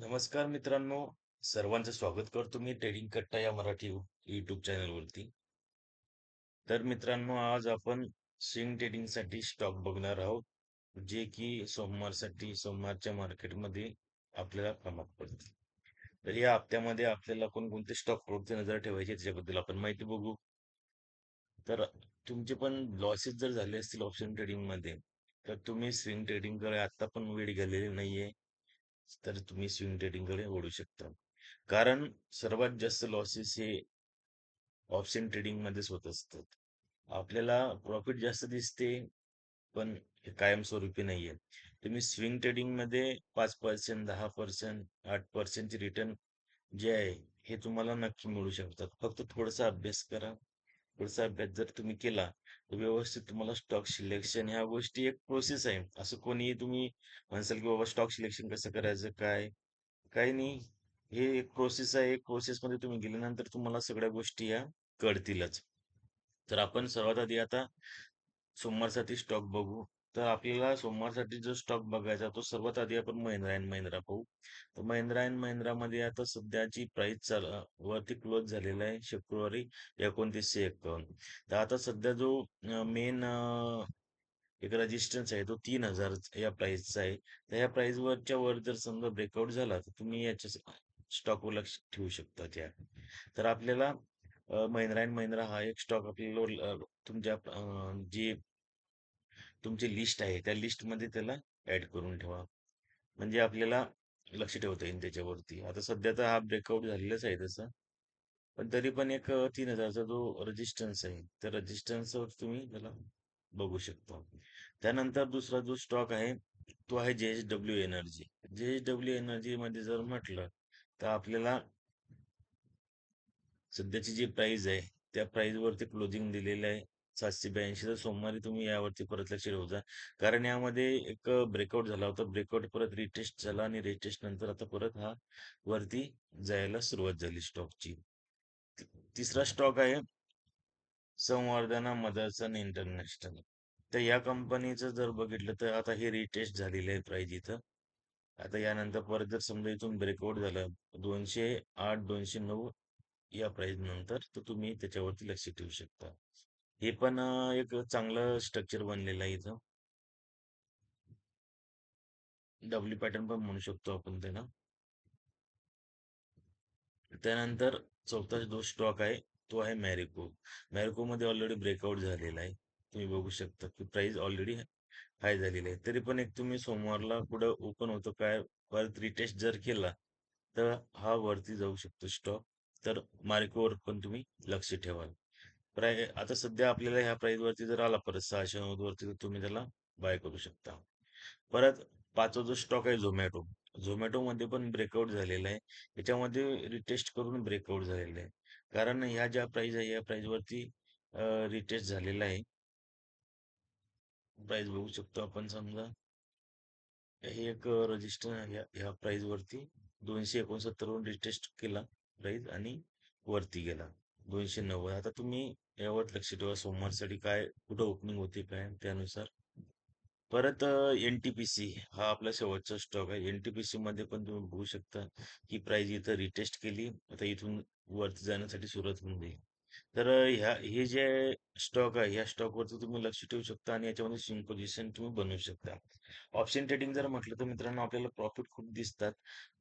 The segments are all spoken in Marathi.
नमस्कार मित्रांनो, सर्वांचं स्वागत करतो मी ट्रेडिंग कट्टा या मराठी युट्यूब चॅनलवरती. तर मित्रांनो, आज आपण स्विंग ट्रेडिंगसाठी स्टॉक बघणार आहोत, जे की सोमवारसाठी सोमवारच्या मार्केटमध्ये आपल्याला कामात पडतील. तर या हप्त्यामध्ये आपल्याला कोणकोणते स्टॉकवरती नजर ठेवायची त्याच्याबद्दल आपण माहिती बघू. तर तुमचे पण लॉसेस जर झाले असतील ऑप्शन ट्रेडिंगमध्ये, तर तुम्ही स्विंग ट्रेडिंगकडे आता पण वेळ गेलेली नाहीये. तर तुम्ही स्विंग ट्रेडिंगकडे ओढू शकता. कारण सर्वात जास्त लॉसेस हे ऑप्शन ट्रेडिंग मध्येच होत असतात. आपल्याला प्रॉफिट जास्त दिसते, पण हे कायमस्वरूपी नाहीये. तुम्ही स्विंग ट्रेडिंगमध्ये पाच पर्सेंट, दहा पर्सेंट, आठ पर्सेंटचे रिटर्न जे आहे हे तुम्हाला नक्की मिळू शकतात. फक्त थोडासा अभ्यास करा. थोडासा अभ्यास जर तुम्ही केला, तर व्यवस्थित तुम्हाला स्टॉक सिलेक्शन ह्या गोष्टी एक प्रोसेस आहे. असं कोणी तुम्ही म्हणसाल की बाबा स्टॉक सिलेक्शन कसं करायचं काय? काही नाही. हे एक प्रोसेस आहे. एक प्रोसेसमध्ये तुम्ही गेल्यानंतर तुम्हाला सगळ्या गोष्टी या कळतीलच. तर आपण सर्वात आधी आता सोमवारसाठी स्टॉक बघू. तर आपल्याला सोमवारसाठी जो स्टॉक बघायचा तो सर्वात आधी आपण महिंद्रा अँड महिंद्रा पाहू. तर महिंद्रा अँड महिंद्रामध्ये आता सध्याची प्राइस चाल वरती क्लोज झालेला आहे शुक्रवारी एकोणतीसशे एकावन्न. तर आता सध्या जो मेन एक रेजिस्टन्स आहे तो तीन हजार या प्राइसचा आहे. तर या प्राइसवरच्या वर जर समजा ब्रेकआउट झाला तर तुम्ही याच्या स्टॉकवर लक्ष ठेवू शकता त्या. तर आपल्याला महिंद्रा अँड महिंद्रा हा एक स्टॉक आपल्याला तुमच्या जी तुमची लिस्ट आहे त्या लिस्टमध्ये त्याला ऍड करून ठेवा. म्हणजे आपल्याला लक्ष ठेवता येईल त्याच्यावरती. आता सध्या तर हा ब्रेकआउट झालेलाच आहे तसा. पण तरी पण एक तीन हजारचा जो रेजिस्टन्स आहे त्या रजिस्टन्सवर तुम्ही त्याला बघू शकता. त्यानंतर दुसरा जो स्टॉक आहे तो आहे J H W energy. J H W energy मध्ये जर म्हटलं तर आपल्याला सध्याची जी प्राइस आहे त्या प्राइस वरती क्लोजिंग दिलेलं आहे सातशे ब्याऐंशी तर सोमवारी तुम्ही यावरती परत लक्ष ठेवता. कारण यामध्ये एक ब्रेकआउट झाला होता. ब्रेकआउट परत रिटेस्ट झाला आणि रिटेस्ट नंतर आता परत हा वरती जायला सुरुवात झाली स्टॉकची. तिसरा स्टॉक आहे संवर्धना मदरसन इंटरनॅशनल. तर या कंपनीचं जर बघितलं तर आता हे रिटेस्ट झालेलं आहे प्राइस इथं. आता यानंतर परत जर समजा इथून ब्रेकआउट झालं दोनशे आठ, दोनशे नऊ या प्राइस नंतर तर तुम्ही त्याच्यावरती लक्ष ठेवू शकता. हे पण एक चांगलं स्ट्रक्चर बनलेलं आहे इथं. डब्ल्यू पॅटर्न पण म्हणू शकतो आपण त्याला. त्यानंतर चौथा जो स्टॉक आहे तो आहे मॅरिको. मॅरिकोमध्ये ऑलरेडी ब्रेकआउट झालेला आहे. तुम्ही बघू शकता की प्राइस ऑलरेडी हाय झालेली आहे. तरी पण एक तुम्ही सोमवारला कुठं ओपन होतो काय परत रिटेस्ट जर केला तर हा वरती जाऊ शकतो स्टॉक. तर मार्कोवर पण तुम्ही लक्ष ठेवाल. प्राय आता सध्या आपल्याला ह्या प्राइस वरती जर आला परत सहाशे नव्वद वरती तर तुम्ही त्याला बाय करू शकता. परत पाचवा जो स्टॉक आहे झोमॅटो. झोमॅटोमध्ये पण ब्रेकआउट झालेला आहे. याच्यामध्ये रिटेस्ट करून ब्रेकआउट झालेलं आहे. कारण ह्या ज्या प्राइस आहे या प्राइस वरती रिटेस्ट झालेला आहे. प्राइस बघू शकतो आपण समजा. हे एक रजिस्टर ह्या ह्या प्राइस वरती दोनशे एकोणसत्तर वरून रिटेस्ट केला प्राइस आणि वरती गेला दोनशे नव्वद. आता तुम्ही यावर लक्ष ठेवा सोमवारसाठी काय कुठं ओपनिंग होते काय त्यानुसार. परत एनटीपीसी हा आपला शेवटचा स्टॉक आहे. एनटीपीसी मध्ये पण तुम्ही बघू शकता ही प्राइस इथं रिटेस्ट केली. आता इथून वरती जाण्यासाठी सुरुवात होऊन जाईल. तर ह्या हे जे स्टॉक आहे ह्या स्टॉकवरती तुम्ही लक्ष ठेवू शकता आणि याच्यामध्ये स्विंग पोझिशन तुम्ही बनवू शकता. ऑप्शन ट्रेडिंग जर म्हटलं तर मित्रांनो आपल्याला प्रॉफिट खूप दिसतात.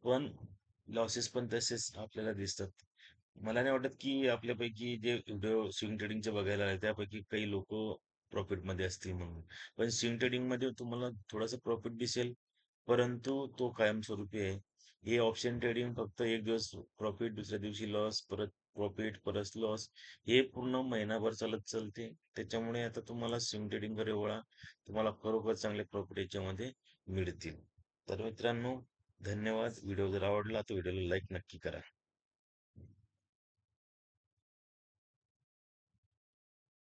पण लॉसेस पण तसेच आपल्याला दिसतात. मला नाही वाटत की आपल्यापैकी जे व्हिडिओ स्विंग ट्रेडिंगचे बघायला आले त्यापैकी काही लोकं प्रॉफिटमध्ये असतील म्हणून. पण स्विंग ट्रेडिंगमध्ये तुम्हाला थोडासा प्रॉफिट दिसेल, परंतु तो कायमस्वरूपी आहे. हे ऑप्शन ट्रेडिंग फक्त एक दिवस प्रॉफिट, दुसऱ्या दिवशी लॉस, परत प्रॉफिट, परत लॉस हे पूर्ण महिनाभर चालत चालते. त्याच्यामुळे आता तुम्हाला स्विंग ट्रेडिंगकडे वळा. तुम्हाला खरोखर चांगले प्रॉफिट याच्यामध्ये मिळतील. तर मित्रांनो धन्यवाद. व्हिडिओ जर आवडला तर व्हिडिओला लाईक नक्की करा.